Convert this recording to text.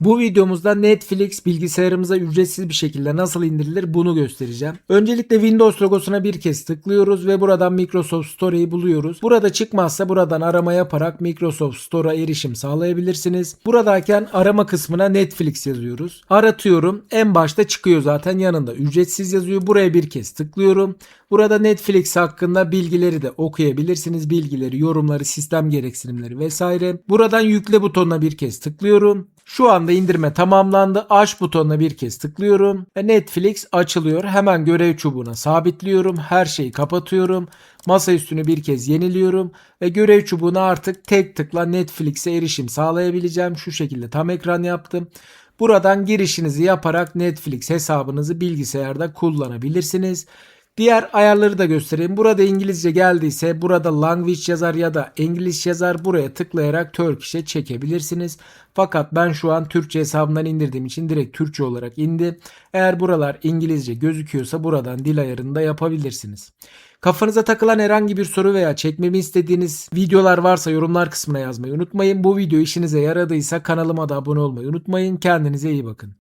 Bu videomuzda Netflix bilgisayarımıza ücretsiz bir şekilde nasıl indirilir bunu göstereceğim. Öncelikle Windows logosuna bir kez tıklıyoruz ve buradan Microsoft Store'yi buluyoruz. Burada çıkmazsa buradan arama yaparak Microsoft Store'a erişim sağlayabilirsiniz. Buradayken arama kısmına Netflix yazıyoruz. Aratıyorum. En başta çıkıyor zaten yanında ücretsiz yazıyor. Buraya bir kez tıklıyorum. Burada Netflix hakkında bilgileri de okuyabilirsiniz. Bilgileri, yorumları, sistem gereksinimleri vesaire. Buradan yükle butonuna bir kez tıklıyorum. Şu anda indirme tamamlandı. Aç butonuna bir kez tıklıyorum ve Netflix açılıyor. Hemen görev çubuğuna sabitliyorum. Her şeyi kapatıyorum. Masa üstünü bir kez yeniliyorum ve görev çubuğuna artık tek tıkla Netflix'e erişim sağlayabileceğim. Şu şekilde tam ekran yaptım. Buradan girişinizi yaparak Netflix hesabınızı bilgisayarda kullanabilirsiniz. Diğer ayarları da göstereyim. Burada İngilizce geldiyse burada language yazar ya da English yazar buraya tıklayarak Turkish'e çekebilirsiniz. Fakat ben şu an Türkçe hesabından indirdiğim için direkt Türkçe olarak indi. Eğer buralar İngilizce gözüküyorsa buradan dil ayarını da yapabilirsiniz. Kafanıza takılan herhangi bir soru veya çekmemi istediğiniz videolar varsa yorumlar kısmına yazmayı unutmayın. Bu video işinize yaradıysa kanalıma da abone olmayı unutmayın. Kendinize iyi bakın.